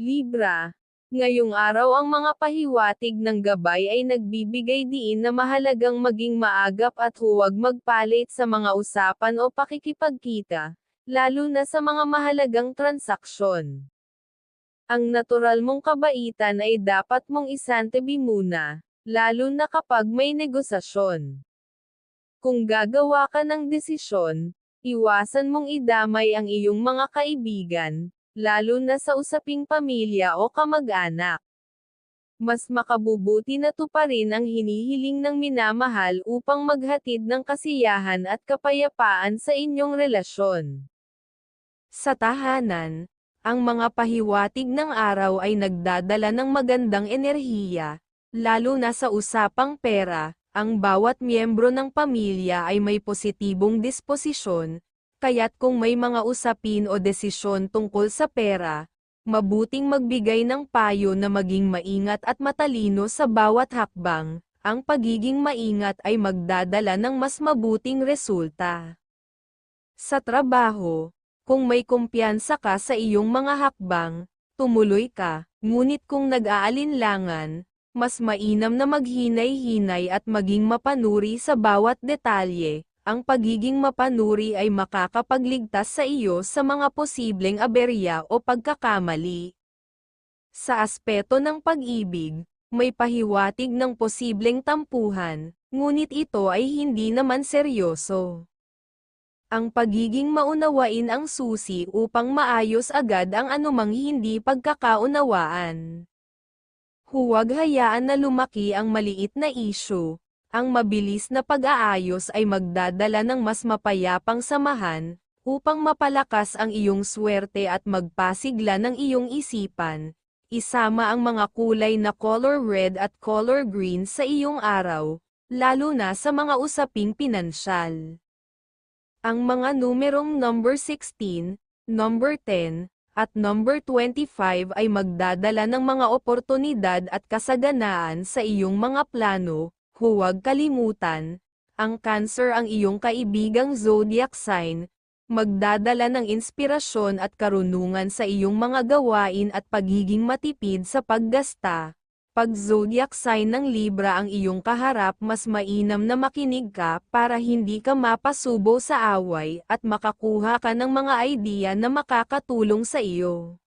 Libra. Ngayong araw ang mga pahiwatig ng gabay ay nagbibigay diin na mahalagang maging maagap at huwag magpalit sa mga usapan o pakikipagkita, lalo na sa mga mahalagang transaksyon. Ang natural mong kabaitan ay dapat mong isantabi muna, lalo na kapag may negosasyon. Kung gagawa ka ng desisyon, iwasan mong idamay ang iyong mga kaibigan, lalo na sa usaping pamilya o kamag-anak. Mas makabubuti na tuparin ang hinihiling ng minamahal upang maghatid ng kasiyahan at kapayapaan sa inyong relasyon. Sa tahanan, ang mga pahiwatig ng araw ay nagdadala ng magandang enerhiya, lalo na sa usapang pera, ang bawat miyembro ng pamilya ay may positibong disposisyon, kaya't kung may mga usapin o desisyon tungkol sa pera, mabuting magbigay ng payo na maging maingat at matalino sa bawat hakbang, ang pagiging maingat ay magdadala ng mas mabuting resulta. Sa trabaho, kung may kumpiyansa ka sa iyong mga hakbang, tumuloy ka, ngunit kung nag-aalinlangan, mas mainam na maghinay-hinay at maging mapanuri sa bawat detalye, ang pagiging mapanuri ay makakapagligtas sa iyo sa mga posibleng aberya o pagkakamali. Sa aspeto ng pag-ibig, may pahiwatig ng posibleng tampuhan, ngunit ito ay hindi naman seryoso. Ang pagiging maunawain ang susi upang maayos agad ang anumang hindi pagkakaunawaan. Huwag hayaan na lumaki ang maliit na issue, ang mabilis na pag-aayos ay magdadala ng mas mapayapang samahan, upang mapalakas ang iyong swerte at magpasigla ng iyong isipan. Isama ang mga kulay na color red at color green sa iyong araw, lalo na sa mga usaping pinansyal. Ang mga numerong number 16, number 10, at number 25 ay magdadala ng mga oportunidad at kasaganaan sa iyong mga plano, Huwag kalimutan, ang Cancer ang iyong kaibigang zodiac sign, magdadala ng inspirasyon at karunungan sa iyong mga gawain at pagiging matipid sa paggasta. Pag zodiac sign ng Libra ang iyong kaharap mas mainam na makinig ka para hindi ka mapasubo sa away at makakuha ka ng mga idea na makakatulong sa iyo.